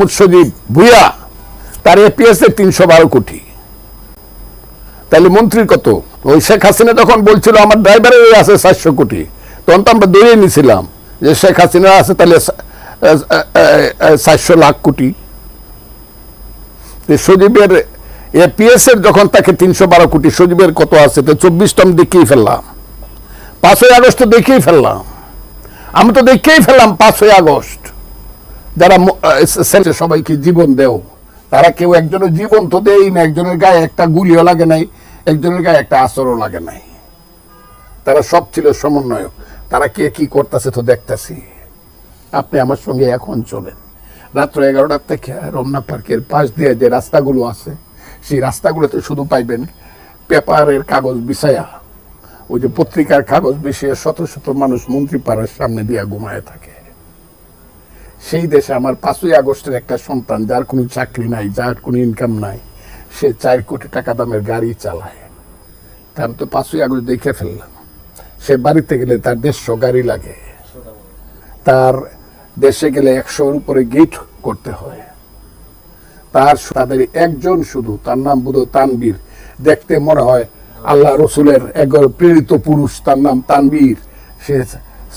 মোহাম্মদ সজীব তার এপিএস তিনশো বারো কোটি। তাহলে মন্ত্রীর কত? ওই শেখ হাসিনা তখন বলছিল, আমার ড্রাইভারের আছে চারশো কোটি। তখন তো আমরা দৌড়িয়ে নিয়েছিলাম যে শেখ হাসিনা আছে, তাহলে চারশো লাখ কোটি। সজীবের এপিএস এর যখন তাকে তিনশো বারো কোটি সজীবের কত আছে? তো চব্বিশ টন দেখিয়ে ফেললাম। পাঁচই আগস্ট তো দেখিয়েই ফেললাম। আমি তো দেখেই ফেললাম পাঁচই আগস্ট। যারা সবাইকে জীবন দেও। তারা কেউ একজনের জীবন তো দেই না, একজনের গায়ে একটা গুলিও লাগে নাই, একজনের গায়ে একটা আসরও লাগে নাই। তারা সব ছিল সমন্বয়ক। তারা কে কি করতেছে তো দেখতেছি। আপনি আমার সঙ্গে এখন চলেন। রাত্র এগারোটার থেকে রমনা পার্কের পাশ দিয়ে যে রাস্তাগুলো আছে, সেই রাস্তাগুলোতে শুধু পাইবেন পেপারের কাগজ বিছায়া। ওই যে পত্রিকার কাগজ বিষয়ে শত শত মানুষ মন্ত্রী পাড়ার সামনে দিয়ে ঘুমায় থাকে। সেই দেশে আমার পাঁচই আগস্টের একটা সন্তান, যার কোনো চাকরি নাই, যার কোনো ইনকাম নাই, সে চার কোটি টাকা দামের গাড়ি চালায়। তা আমি তো পাঁচই আগস্ট দেখে ফেললাম। সে বাড়িতে গেলে তার দেড়শো গাড়ি লাগে। তার দেশে গেলে একশোর উপরে গেট করতে হয়। তার তাদের একজন শুধু, তার নাম বোধ তানবীর। দেখতে মনে হয় আল্লাহ রসুলের একবার প্রেরিত পুরুষ, তার নাম তানবীর। সে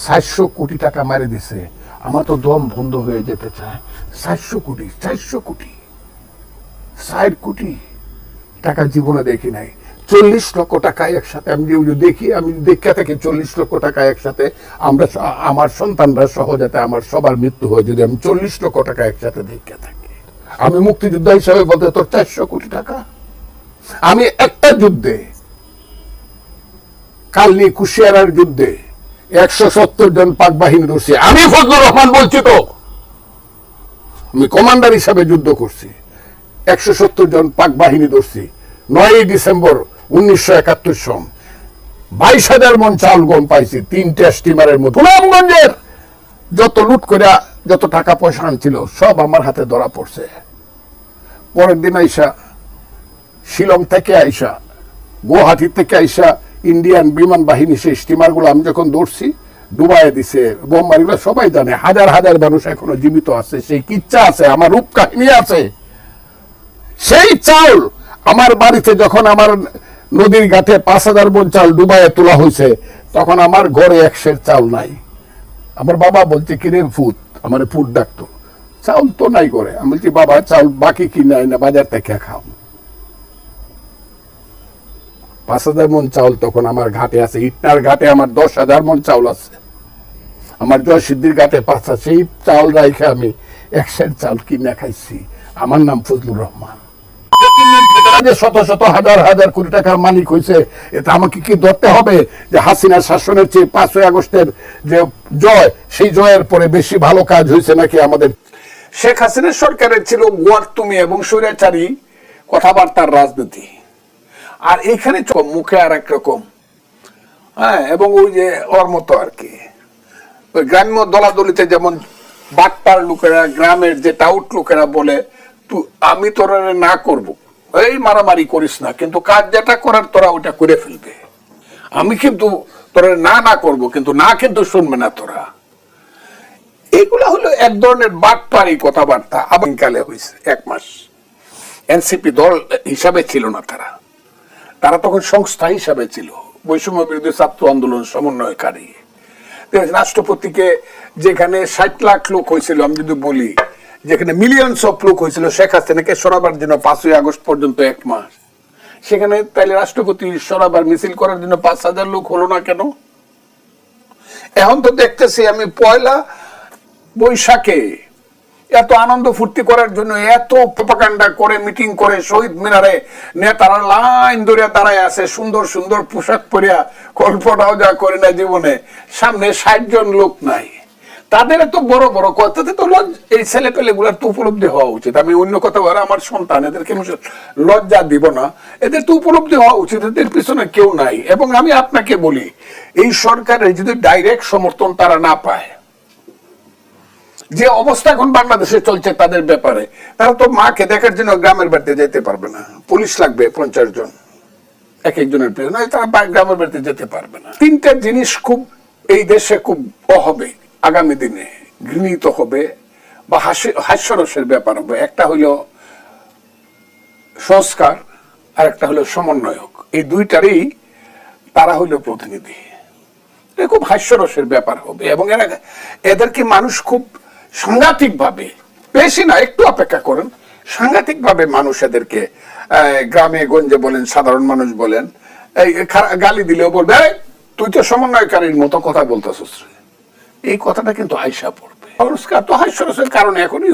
চারশো কোটি টাকা মারি দিছে। আমার তো দম বন্ধ হয়ে যেতে চায়। চারশো কোটি চারশো কোটি, ষাট কোটি টাকা জীবনে দেখি নাই। চল্লিশ লক্ষ টাকা একসাথে আমি দেখি, আমি দেখা থাকি চল্লিশ লক্ষ টাকা একসাথে, আমরা আমার সন্তানরা সহ যাতে আমার সবার মৃত্যু হয়, যদি আমি চল্লিশ লক্ষ টাকা একসাথে দেখে থাকি। আমি মুক্তিযোদ্ধা হিসাবে বলতে তোর চারশো কোটি টাকা। আমি একটা যুদ্ধে, কালনি কুশিয়ারার যুদ্ধে একশো সত্তর জন পাক বাহিনী আমি ফজলুর রহমান বলছি তো, আমি কমান্ডার হিসাবে যুদ্ধ করছি। একশো সত্তর জন পাক বাহিনী ধরছি। নয়ই ডিসেম্বর উনিশশো একাত্তর সন বাইশ হাজার মন চাউল গম পাইছি, তিনটা স্টিমারের মধ্যে। গোলামগঞ্জের যত লুট করে যত টাকা পয়সা আনছিল, সব আমার হাতে ধরা পড়ছে। পরের দিন আইসা শিলং থেকে আইসা, গুয়াহাটি থেকে আইসা ইন্ডিয়ান বিমান বাহিনী সেই স্টিমারগুলো আমি যখন ধরছি ডুবাই দিছে, বোম মারিগুলো সবাই জানে, হাজার হাজার মানুষ এখনও জীবিত আছে, সেই কিচ্ছা আছে, আমার রূপ কাহিনী আছে। সেই চাউল আমার বাড়িতে যখন আমার নদীর ঘাটে পাঁচ হাজার বোন চাল ডুবাইয়ে তোলা হয়েছে, তখন আমার ঘরে একশের চাল নাই। আমার বাবা বলছে, কিরে ফুট আমার ফুট ডাকতো। চাউল তো নাই করে আমি বলছি, বাবা, চাউল বাকি কিনে না বাজার থেকে খাও? পাঁচ হাজার মন চাউল তখন আমার ঘাটে আছে, ইটনার ঘাটে আমার দশ হাজার মন চাউল আছে। আমার জয় সিদ্ধির ঘাটে পাঁচ আছে, সেই চাউল রাইখে আমি একশের চাউল কিনে খাইছি। আমার নাম ফজলুর রহমান। শত শত হাজার হাজার কোটি টাকার মালিক হয়েছে এটা আমাকে কি ধরতে হবে যে হাসিনা শাসনের চেয়ে পাঁচই আগস্টের যে জয়, সেই জয়ের পরে বেশি ভালো কাজ হয়েছে নাকি আমাদের? শেখ হাসিনার সরকারের ছিল গোয়ার তুমি এবং স্বৈরাচারী কথাবার্তার রাজনীতি। আর এখানে চ- মুখে আর এক রকম। হ্যাঁ এবং ওই যে ওর মতো আর কি। ওই গ্রাম্য দলাদলিতে যেমন বাটপার লোকেরা, গ্রামের যে টাউট লোকেরা বলে আমি তোরা না করব। এই মারামারি করিস না, কিন্তু কাজ যেটা করার তোরা ওটা করে ফেলবে। আমি কিন্তু তোরা না না করব, কিন্তু না কিন্তু শুনবে না তোরা। এগুলা হলো এক ধরনের বাটপারি কথাবার্তা আবাকালে হয়েছে এক মাস। এনসিপি দল হিসাবে ছিল না তারা। তারা তখন সংস্থা হিসাবে ছিল। বৈষম্য বিরোধী ছাত্র আন্দোলন সমন্বয়কারী। রাষ্ট্রপতিকে যেখানে ষাট লাখ লোক হয়েছিল, আমি যদি বলি, যেখানে মিলিয়নস অফ লোক হয়েছিল, শেখ হাসিনাকে সরাবার জন্য পাঁচই আগস্ট পর্যন্ত এক মাস। সেখানে তাহলে রাষ্ট্রপতি সরাবার মিছিল করার জন্য পাঁচ হাজার লোক হলো না কেন? এখন তো দেখতেছি আমি পয়লা বৈশাখে এত আনন্দ ফুর্তি করার জন্য, এত প্রপাকাণ্ডা করে মিটিং করে শহীদ মিনারে নেতারা লাইন ধরে দাঁড়ায় আছে, সুন্দর সুন্দর পোশাক পরিয়া কল্পনাও যা করে না জীবনে। সামনে ষাট জন লোক নাই। তাদের এত বড় বড় কথাতে তো এই ছেলে পেলে গুলার তো উপলব্ধি হওয়া উচিত। আমি অন্য কথা বলে, আমার সন্তান, এদেরকে লজ্জা দিব না। এদের তো উপলব্ধি হওয়া উচিত, এদের পিছনে কেউ নাই। এবং আমি আপনাকে বলি, এই সরকারের যদি ডাইরেক্ট সমর্থন তারা না পায় যে অবস্থা এখন বাংলাদেশে চলছে তাদের ব্যাপারে, তারা তো মাকে দেখার জন্য গ্রামের বাড়িতে যেতে পারবে না। পুলিশ লাগবে পঞ্চাশ জন, এক একজনের পেছনে তারা গ্রামের বাড়িতে যেতে পারবে না। তিনটা জিনিস খুব এই দেশে খুব হবে আগামী দিনে ঘৃণিত হবে বা হাস্য- হাস্যরসের ব্যাপার হবে। একটা হইল সংস্কার আর একটা হলো সমন্বয়ক। এই দুইটারই তারা হইল প্রতিনিধি। খুব হাস্যরসের ব্যাপার হবে এবং এরা এদেরকে মানুষ খুব সাংঘাতিক ভাবে বেশি না একটু অপেক্ষা করেন। সাংঘাতিক ভাবে মানুষ এদেরকে গ্রামে গঞ্জে বলেন সাধারণ মানুষ বলেন এই গালি দিলেও বলবে "এই, তুই তো সমন্বয়কারীর মতো কথা বলতেছিস রে।" এই কথাটা কিন্তু হাইসা পড়বে। সংস্কার তো হাস্যরসের কারণে এখনই